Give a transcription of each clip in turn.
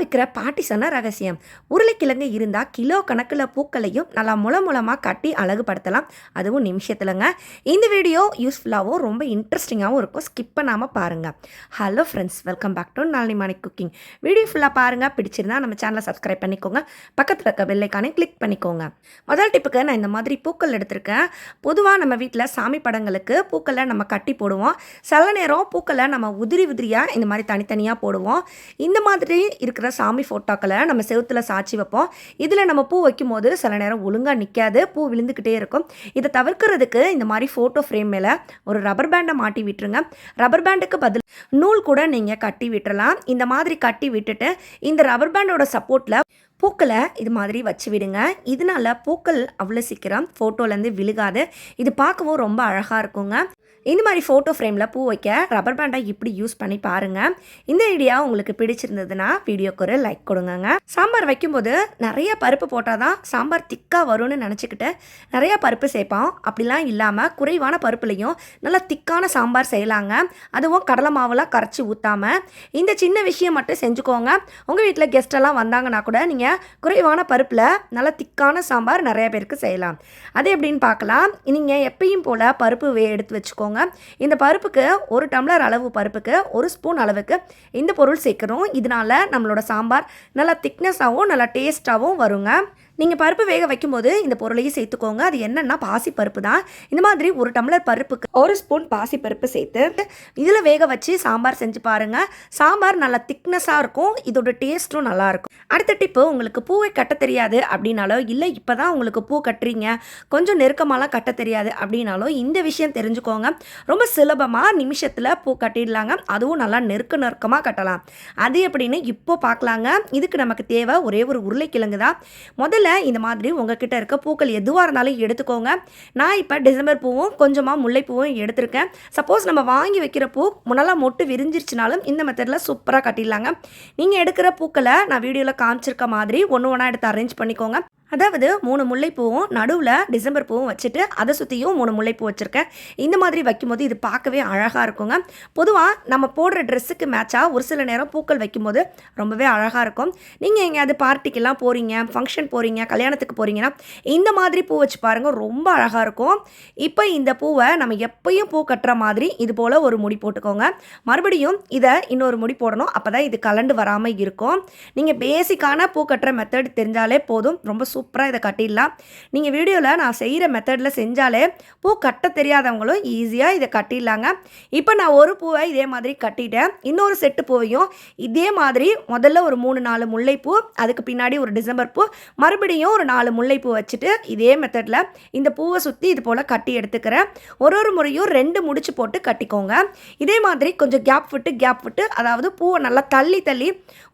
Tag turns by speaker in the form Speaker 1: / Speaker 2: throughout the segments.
Speaker 1: வைக்கிற பாட்டி சொன்ன ரகசியம். உருளைக்கிழங்கு இருந்தால் கிலோ கணக்கில் பூக்களையும் நல்லா முளை முளமாக கட்டி அழகுபடுத்தலாம். அதுவும் நிமிஷத்துலங்க. இந்த வீடியோ யூஸ்ஃபுல்லாகவும் ரொம்ப இன்ட்ரெஸ்டிங்காகவும் இருக்கும். ஸ்கிப் பண்ணாமல் பாருங்கள் hello friends welcome back to நாளை மணி குக்கிங். வீடியோ ஃபுல்லாக பாருங்கள் பிடிச்சிருந்தா நம்ம சேனலை சப்ஸ்கிரைப் பண்ணிக்கோங்க. பக்கத்தில் இருக்க பெல்லைக்கானே கிளிக் பண்ணிக்கோங்க. முதல் டிப்புக்கு நான் இந்த மாதிரி பூக்கள் எடுத்திருக்கேன். பொதுவாக நம்ம வீட்டில் சாமி படங்களுக்கு பூக்களை நம்ம கட்டி போடுவோம். சில நேரம் பூக்களை நம்ம உதிரி உதிரியாக இந்த மாதிரி தனித்தனியாக போடுவோம். இந்த மாதிரி இருக்கிற சாமி ஃபோட்டோக்களை நம்ம செவுத்துல சாட்சி வைப்போம். இதில் நம்ம பூ வைக்கும்போது சில நேரம் ஒழுங்காக நிற்காது பூ விழுந்துக்கிட்டே இருக்கும். இதை தவிர்க்கிறதுக்கு இந்த மாதிரி ஃபோட்டோ ஃப்ரேம் மேலே ஒரு ரப்பர் பேண்டை மாட்டி விட்டுருங்க. ரப்பர் பேண்டுக்கு பதில் நூல் கூட நீங்கள் கட்டி விட்டுறலாம். இந்த மாதிரி கட்டி விட்டுட்டு இந்த ரப்பர் பேண்டோட சப்போர்ட்டில் பூக்களை இது மாதிரி வச்சு விடுங்க. இதனால பூக்கள் அவ்வளோ சீக்கிரம் ஃபோட்டோலேருந்து விழுகாது. இது பார்க்கவும் ரொம்ப அழகாக இருக்குங்க. இந்த மாதிரி ஃபோட்டோ ஃப்ரேமில் பூ வைக்க ரப்பர் பேண்டை இப்படி யூஸ் பண்ணி பாருங்கள் இந்த ஐடியா உங்களுக்கு பிடிச்சிருந்ததுன்னா வீடியோக்கு ஒரு லைக் கொடுங்கங்க. சாம்பார் வைக்கும்போது நிறைய பருப்பு போட்டால் தான் சாம்பார் திக்காக வரும்னு நினச்சிக்கிட்டு நிறைய பருப்பு சேர்ப்போம். அப்படிலாம் இல்லாமல் குறைவான பருப்புலையும் நல்லா திக்கான சாம்பார் செய்யலாங்க. அதுவும் கடலை மாவுலாம் கரைச்சி ஊற்றாமல் இந்த சின்ன விஷயம் மட்டும் செஞ்சுக்கோங்க. உங்கள் வீட்டில் கெஸ்டெல்லாம் வந்தாங்கன்னா கூட நீங்கள் குறைவான பருப்பில் நல்லா திக்கான சாம்பார் நிறைய பேருக்கு செய்யலாம். அது எப்படின்னு பார்க்கலாம். நீங்கள் எப்பயும் போல் பருப்பு வே எடுத்து வச்சுக்கோங்க. இந்த பருப்புக்கு ஒரு டம்ளர் அளவு பருப்புக்கு ஒரு ஸ்பூன் அளவுக்கு இந்த பொருள் சேர்க்குறோம். இதனால நம்மளோட சாம்பார் நல்லா திக்னஸாகவும் நல்லா டேஸ்ட்டாகவும் வருங்க. நீங்கள் பருப்பு வேக வைக்கும்போது இந்த பொருளையும் சேர்த்துக்கோங்க. அது என்னென்னா பாசி பருப்பு தான். இந்த மாதிரி ஒரு டம்ளர் பருப்புக்கு ஒரு ஸ்பூன் பாசி பருப்பு சேர்த்து இதில் வேக வச்சு சாம்பார் செஞ்சு பாருங்கள் சாம்பார் நல்லா திக்னஸாக இருக்கும். இதோட டேஸ்ட்டும் நல்லாயிருக்கும் அடுத்த டிப்பு உங்களுக்கு பூவை கட்ட தெரியாது அப்படின்னாலோ இல்லை இப்போ தான் உங்களுக்கு பூ கட்டுறீங்க. கொஞ்சம் நெருக்கமாலாம் கட்ட தெரியாது அப்படின்னாலும் இந்த விஷயம் தெரிஞ்சுக்கோங்க. ரொம்ப சுலபமாக நிமிஷத்தில் பூ கட்டிடலாங்க. அதுவும் நல்லா நெருக்க நெருக்கமாக கட்டலாம். அது எப்படின்னு இப்போ பார்க்கலாங்க இதுக்கு நமக்கு தேவை ஒரே ஒரு உருளைக்கிழங்கு தான். முதல்ல இந்த மாதிரி உங்ககிட்ட இருக்க பூக்கள் எதுவாக இருந்தாலும் எடுத்துக்கோங்க. நான் இப்போ டிசம்பர் பூவும் கொஞ்சமாக முல்லைப்பூவும் எடுத்திருக்கேன். சப்போஸ் நம்ம வாங்கி வைக்கிற பூ முன்னெல்லாம் மொட்டு விரிஞ்சிருச்சுனாலும் இந்த மெத்தடில் சூப்பராக கட்டிடலாங்க. நீங்கள் எடுக்கிற பூக்களை நான் வீடியோவில் காமிச்சிருக்க மாதிரி ஒன்று ஒன்றா எடுத்து அரேஞ்ச் பண்ணிக்கோங்க. அதாவது மூணு முல்லைப்பூவும் நடுவில் டிசம்பர் பூவும் வச்சுட்டு அதை சுற்றியும் மூணு முல்லைப்பூ வச்சுருக்கேன். இந்த மாதிரி வைக்கும்போது இது பார்க்கவே அழகாக இருக்குங்க. பொதுவாக நம்ம போடுற ட்ரெஸ்ஸுக்கு மேட்சாக ஒரு சில நேரம் பூக்கள் வைக்கும்போது ரொம்பவே அழகாக இருக்கும். நீங்கள் எங்கேயாவது பார்ட்டிக்கெல்லாம் போகிறீங்க ஃபங்க்ஷன் போகிறீங்க கல்யாணத்துக்கு போகிறீங்கன்னா இந்த மாதிரி பூ வச்சு பாருங்கள் ரொம்ப அழகாக இருக்கும். இப்போ இந்த பூவை நம்ம எப்பயும் பூ கட்டுற மாதிரி இது போல் ஒரு முடி போட்டுக்கோங்க. மறுபடியும் இதை இன்னொரு முடி போடணும். அப்போ தான் இது கலண்டு வராமல் இருக்கும். நீங்கள் பேசிக்கான பூ கட்டுற மெத்தட் தெரிஞ்சாலே போதும். ரொம்ப சூப்பராக இதை கட்டிடலாம். நீங்கள் வீடியோவில் நான் செய்கிற மெத்தடில் செஞ்சாலே பூ கட்ட தெரியாதவங்களும் ஈஸியாக இதை கட்டிடலாங்க. இப்போ நான் ஒரு பூவை இதே மாதிரி கட்டிட்டேன். இன்னொரு செட்டு பூவையும் இதே மாதிரி முதல்ல ஒரு மூணு நாலு முல்லைப்பூ அதுக்கு பின்னாடி ஒரு டிசம்பர் பூ மறுபடியும் ஒரு நாலு முல்லைப்பூ வச்சுட்டு இதே மெத்தடில் இந்த பூவை சுற்றி இது போல் கட்டி எடுத்துக்கிறேன். ஒரு ஒரு முறையும் ரெண்டு முடிச்சு போட்டு கட்டிக்கோங்க. இதே மாதிரி கொஞ்சம் கேப் விட்டு கேப் விட்டு அதாவது பூவை நல்லா தள்ளி தள்ளி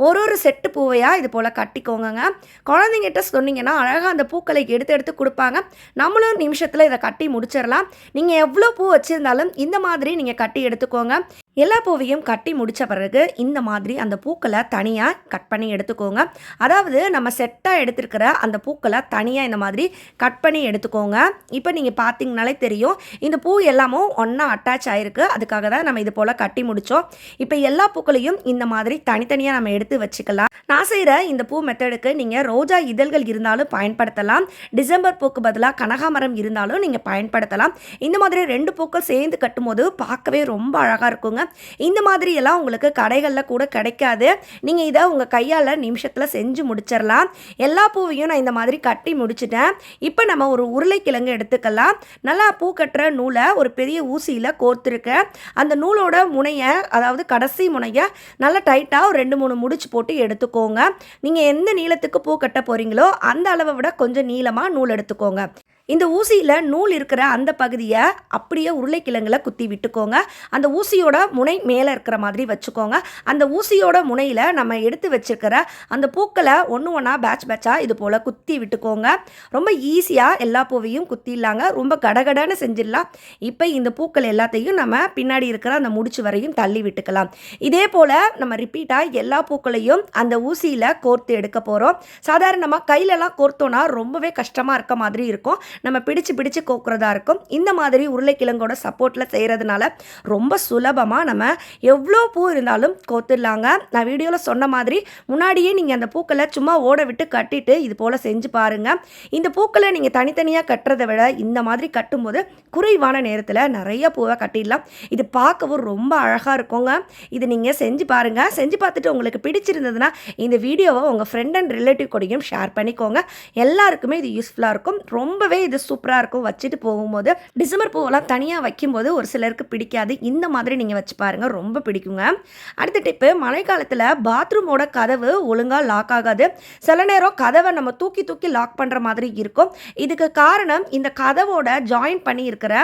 Speaker 1: ஒரு ஒரு செட்டு பூவையாக இது போல் கட்டிக்கோங்கங்க. குழந்தைங்கிட்ட சொன்னீங்கன்னா அழகாக அந்த பூக்களை எடுத்து எடுத்து கொடுப்பாங்க. நம்மளும் நிமிஷத்தில் இதை கட்டி முடிச்சிடலாம். நீங்கள் எவ்வளோ பூ வச்சுருந்தாலும் இந்த மாதிரி நீங்கள் கட்டி எடுத்துக்கோங்க. எல்லா பூவையும் கட்டி முடித்த பிறகு இந்த மாதிரி அந்த பூக்களை தனியாக கட் பண்ணி எடுத்துக்கோங்க. அதாவது நம்ம செட்டாக எடுத்துருக்கிற அந்த பூக்களை தனியாக இந்த மாதிரி கட் பண்ணி எடுத்துக்கோங்க. இப்போ நீங்கள் பார்த்தீங்கனாலே தெரியும். இந்த பூ எல்லாமும் ஒன்றா அட்டாச் ஆகிருக்கு அதுக்காக தான் நம்ம இது போல் கட்டி முடித்தோம் இப்போ எல்லா பூக்களையும் இந்த மாதிரி தனித்தனியாக நம்ம எடுத்து வச்சுக்கலாம். நான் செய்கிற இந்த பூ மெத்தடுக்கு நீங்கள் ரோஜா இதழ்கள் இருந்தாலும் பயன்படுத்தலாம். டிசம்பர் பூக்கு பதிலாக கனகாமரம் இருந்தாலும் நீங்கள் பயன்படுத்தலாம். இந்த மாதிரி ரெண்டு பூக்கள் சேர்ந்து கட்டும்போது பார்க்கவே ரொம்ப அழகாக இருக்குங்க. இந்த மாதிரி எல்லாம் உங்களுக்கு கடைகளில் கூட கிடைக்காது. நீங்கள் இதை உங்கள் கையால் நிமிஷத்தில் செஞ்சு முடிச்சிடலாம் எல்லா பூவையும் நான் இந்த மாதிரி கட்டி முடிச்சிட்டேன். இப்போ நம்ம ஒரு உருளைக்கிழங்கு எடுத்துக்கலாம். நல்லா பூ கட்டுற நூலை ஒரு பெரிய ஊசியில் கோர்த்துருக்கேன். அந்த நூலோட முனையை அதாவது கடைசி முனையை நல்லா டைட்டாக ஒரு ரெண்டு மூணு முடிச்சு போட்டு எடுத்துக்கோங்க. நீங்கள் எந்த நீளத்துக்கு பூ கட்ட போகிறீங்களோ அந்த அளவை விட கொஞ்சம் நீளமாக நூல் எடுத்துக்கோங்க. இந்த ஊசியில் நூல் இருக்கிற அந்த பகுதியை அப்படியே உருளைக்கிழங்குல குத்தி விட்டுக்கோங்க. அந்த ஊசியோட முனை மேலே இருக்கிற மாதிரி வச்சுக்கோங்க. அந்த ஊசியோட முனையில் நம்ம எடுத்து வச்சுருக்கிற அந்த பூக்களை ஒன்று ஒன்றா பேட்ச் பேட்சாக இது போல் குத்தி விட்டுக்கோங்க. ரொம்ப ஈஸியாக எல்லா பூவையும் குத்திடலாங்க. ரொம்ப கடகடன்னு செஞ்சிடலாம். இப்போ இந்த பூக்கள் எல்லாத்தையும் நம்ம பின்னாடி இருக்கிற அந்த முடிச்சு வரையும் தள்ளி விட்டுக்கலாம். இதே போல் நம்ம ரிப்பீட்டாக எல்லா பூக்களையும் அந்த ஊசியில் கோர்த்து எடுக்க போகிறோம் சாதாரணமாக கையிலலாம் கோர்த்தோன்னா ரொம்பவே கஷ்டமாக இருக்க மாதிரி இருக்கும். நம்ம பிடிச்சு பிடிச்சு கோக்குறதா இருக்கும். இந்த மாதிரி உருளைக்கிழங்கோட சப்போர்ட்டில் செய்கிறதுனால ரொம்ப சுலபமாக நம்ம எவ்வளோ பூ இருந்தாலும் கோத்துடலாங்க. நான் வீடியோவில் சொன்ன மாதிரி முன்னாடியே நீங்கள் அந்த பூக்களை சும்மா ஓட விட்டு கட்டிட்டு இது போல் செஞ்சு பாருங்கள் இந்த பூக்களை நீங்கள் தனித்தனியாக கட்டுறதை விட இந்த மாதிரி கட்டும்போது குறைவான நேரத்தில் நிறைய பூவை கட்டிடலாம். இது பார்க்கவும் ரொம்ப அழகாக இருக்குங்க. இது நீங்கள் செஞ்சு பாருங்கள் செஞ்சு பார்த்துட்டு உங்களுக்கு பிடிச்சிருந்ததுன்னா இந்த வீடியோவை உங்கள் ஃப்ரெண்ட் அண்ட் ரிலேட்டிவ் கூடயும் ஷேர் பண்ணிக்கோங்க. எல்லாருக்குமே இது யூஸ்ஃபுல்லாக இருக்கும். ரொம்பவே இது சூப்பராக இருக்கும். வச்சுட்டு போகும்போது டிசம்பர் பூவெல்லாம் தனியாக வைக்கும்போது ஒரு சிலருக்கு பிடிக்காது. இந்த மாதிரி நீங்கள் வச்சு பாருங்கள் ரொம்ப பிடிக்குங்க. அடுத்த டிப்பு மழைக்காலத்தில் பாத்ரூமோட கதவு ஒழுங்காக லாக் ஆகாது. சில நேரம் கதவை நம்ம தூக்கி தூக்கி லாக் பண்ணுற மாதிரி இருக்கும். இதுக்கு காரணம் இந்த கதவோட ஜாயின் பண்ணி இருக்கிற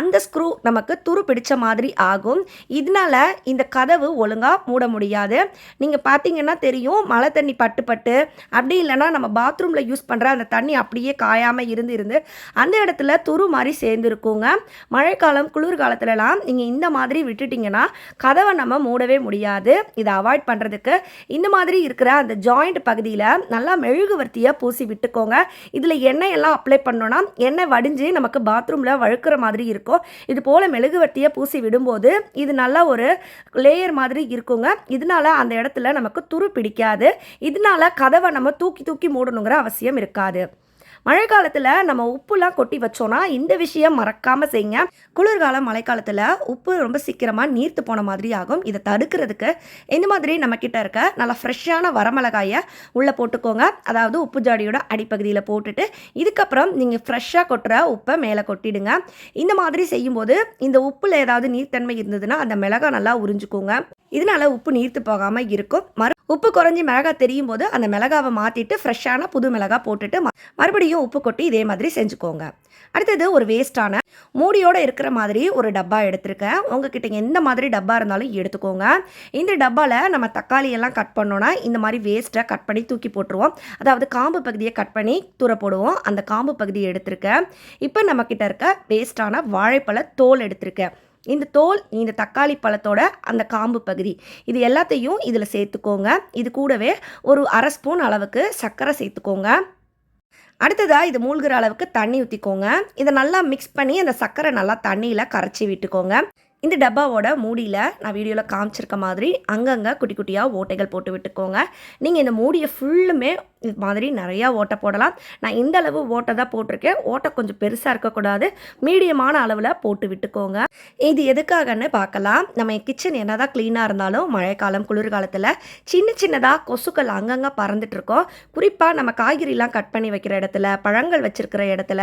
Speaker 1: அந்த ஸ்க்ரூ நமக்கு துரு பிடிச்ச மாதிரி ஆகும். இதனால இந்த கதவு ஒழுங்காக மூட முடியாது. நீங்கள் பார்த்தீங்கன்னா தெரியும் மழை தண்ணி பட்டு பட்டு அப்படி இல்லைன்னா நம்ம பாத்ரூமில் யூஸ் பண்ணுற அந்த தண்ணி அப்படியே காயாமல் இருந்து இருந்து அந்த இடத்துல துரு மாதிரி சேர்ந்துருக்குங்க. மழைக்காலம் குளிர்காலத்துலலாம் நீங்கள் இந்த மாதிரி விட்டுட்டிங்கன்னா கதவை நம்ம மூடவே முடியாது. இதை அவாய்ட் பண்ணுறதுக்கு இந்த மாதிரி இருக்கிற அந்த ஜாயிண்ட் பகுதியில் நல்லா மெழுகுவர்த்தியை பூசி விட்டுக்கோங்க. இதில் எண்ணெய் எல்லாம் அப்ளை பண்ணோன்னா எண்ணெய் வடிஞ்சு நமக்கு பாத்ரூமில் வழுக்கிற மாதிரி இருக்கும். இது போல் மெழுகுவர்த்தியை பூசி விடும்போது இது நல்லா ஒரு லேயர் மாதிரி இருக்குங்க. இதனால அந்த இடத்துல நமக்கு துரு பிடிக்காது. இதனால கதவை நம்ம தூக்கி தூக்கி மூடணுங்கிற அவசியம் இருக்காது. மழை காலத்தில் நம்ம உப்புலாம் கொட்டி வச்சோன்னா இந்த விஷயம் மறக்காமல் செய்யுங்க. குளிர்காலம் மழைக்காலத்தில் உப்பு ரொம்ப சீக்கிரமாக நீர்த்து போன மாதிரி ஆகும். இதை தடுக்கிறதுக்கு இந்த மாதிரி நம்மக்கிட்ட இருக்க நல்லா ஃப்ரெஷ்ஷான வரமிளகாயை உள்ளே போட்டுக்கோங்க. அதாவது உப்பு ஜாடியோட அடிப்பகுதியில் போட்டுட்டு இதுக்கப்புறம் நீங்கள் ஃப்ரெஷ்ஷாக கொட்டுற உப்பை மேலே கொட்டிடுங்க. இந்த மாதிரி செய்யும்போது இந்த உப்பில் ஏதாவது நீர்த்தன்மை இருந்ததுன்னா அந்த மிளகாய் நல்லா உறிஞ்சுக்கோங்க. இதனால உப்பு நீர்த்து போகாமல் இருக்கும். மறு உப்பு குறைஞ்சி மிளகாய் தெரியும் போது அந்த மிளகாவை மாற்றிட்டு ஃப்ரெஷ்ஷான புது மிளகாய் போட்டுட்டு ம- மறுபடியும் உப்பு கொட்டி இதே மாதிரி செஞ்சுக்கோங்க. அடுத்தது ஒரு வேஸ்ட்டான மூடியோடு இருக்கிற மாதிரி ஒரு டப்பா எடுத்திருக்கேன். உங்ககிட்ட எந்த மாதிரி டப்பா இருந்தாலும் எடுத்துக்கோங்க. இந்த டப்பாவில் நம்ம தக்காளி எல்லாம் கட் பண்ணோன்னா இந்த மாதிரி வேஸ்ட்டை கட் பண்ணி தூக்கி போட்டுருவோம். அதாவது காம்பு பகுதியை கட் பண்ணி தூர போடுவோம். அந்த காம்பு பகுதியை எடுத்திருக்கேன். இப்போ நம்மக்கிட்ட இருக்க வேஸ்ட்டான வாழைப்பழ தோல் எடுத்திருக்கேன். இந்த தோல் இந்த தக்காளி பழத்தோட அந்த காம்பு பகுதி. இது எல்லாத்தையும் இதில் சேர்த்துக்கோங்க. இது கூடவே ஒரு அரை ஸ்பூன் அளவுக்கு சர்க்கரை சேர்த்துக்கோங்க. அடுத்ததாக இது மூழ்கிற அளவுக்கு தண்ணி ஊற்றிக்கோங்க இதை நல்லா மிக்ஸ் பண்ணி அந்த சர்க்கரை நல்லா தண்ணியில் கரைச்சி விட்டுக்கோங்க. இந்த டப்பாவோட மூடியில் நான் வீடியோவில் காமிச்சிருக்க மாதிரி அங்கங்கே குட்டி குட்டியாக ஓட்டைகள் போட்டு விட்டுக்கோங்க. நீங்கள் இந்த மூடியை ஃபுல்லுமே இது மாதிரி நிறையா ஓட்டை போடலாம். நான் இந்த அளவு ஓட்டை தான் போட்டிருக்கேன். ஓட்டை கொஞ்சம் பெருசாக இருக்கக்கூடாது. மீடியமான அளவில் போட்டு விட்டுக்கோங்க. இது எதுக்காகன்னு பார்க்கலாம். நம்ம கிச்சன் என்ன தான் க்ளீனாக இருந்தாலும் மழைக்காலம் குளிர்காலத்தில் சின்ன சின்னதாக கொசுக்கள் அங்கங்கே பறந்துட்டுருக்கோம். குறிப்பாக நம்ம காய்கறிலாம் கட் பண்ணி வைக்கிற இடத்துல பழங்கள் வச்சுருக்கிற இடத்துல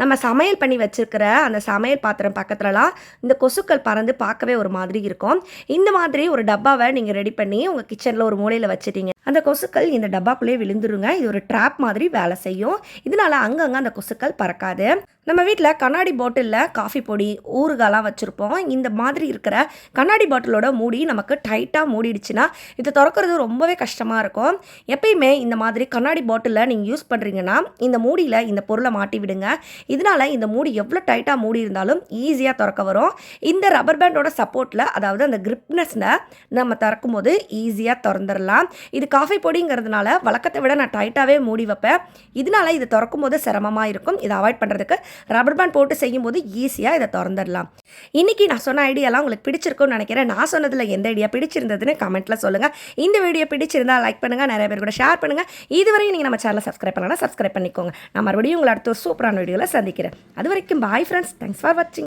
Speaker 1: நம்ம சமையல் பண்ணி வச்சுருக்கிற அந்த சமையல் பாத்திரம் பக்கத்துலலாம் இந்த கொசுக்கள் பறந்து பார்க்கவே ஒரு மாதிரி இருக்கும். இந்த மாதிரி ஒரு டப்பாவை நீங்கள் ரெடி பண்ணி உங்கள் கிச்சனில் ஒரு மூலையில் வச்சுட்டீங்க. அந்த கொசுக்கள் இந்த டப்பாக்குள்ளேயே விழுந்துருங்க. இது ஒரு ட்ராப் மாதிரி வேலை செய்யும். இதனால அங்கங்கே அந்த கொசுக்கள் பறக்காது. நம்ம வீட்டில் கண்ணாடி பாட்டிலில் காஃபி பொடி ஊறுகாலாம் வச்சுருப்போம். இந்த மாதிரி இருக்கிற கண்ணாடி பாட்டிலோட மூடி நமக்கு டைட்டாக மூடிடுச்சுன்னா இதை திறக்கிறது ரொம்பவே கஷ்டமாக இருக்கும். எப்பயுமே இந்த மாதிரி கண்ணாடி பாட்டிலில் நீங்கள் யூஸ் பண்ணுறீங்கன்னா இந்த மூடியில் இந்த பொருளை மாட்டி விடுங்க. இதனால இந்த மூடி எவ்வளோ டைட்டாக மூடி இருந்தாலும் ஈஸியாக திறக்க வரும். இந்த ரப்பர் பேண்டோட சப்போர்ட்டில் அதாவது அந்த கிரிப்னஸில் நம்ம திறக்கும் போது ஈஸியாக திறந்துடலாம் இது காஃபி பொடிங்கிறதுனால வழக்கத்தை விட நான் டைட்டாகவே மூடி வைப்பேன். இதனால இது திறக்கும் போது சிரமமாக இருக்கும். இதை அவாய்ட் பண்ணுறதுக்கு ரப்பர் பேண்ட் போட்டு செய்யும்போது ஈஸியாக இதை திறந்துடலாம். இன்றைக்கி நான் சொன்ன ஐடியாலாம் உங்களுக்கு பிடிச்சிருக்கும்னு நினைக்கிறேன். நான் சொன்னதில் எந்த ஐடியா பிடிச்சிருந்ததுன்னு கமெண்ட்டில் சொல்லுங்கள் இந்த வீடியோ பிடிச்சிருந்தா லைக் பண்ணுங்கள் நிறைய பேர் கூட ஷேர் பண்ணுங்கள் இதுவரையும் நீங்கள் நம்ம சேனலை சப்ஸ்கிரைப் பண்ணலாம் சப்ஸ்கிரைப் பண்ணிக்கோங்க. நான் மறுபடியும் உங்களை அடுத்த ஒரு சூப்பரான வீடியோவில் சந்திக்கிறேன். அது வரைக்கும் பாய் ஃப்ரெண்ட்ஸ் தேங்க்ஸ் ஃபார் வாட்சிங்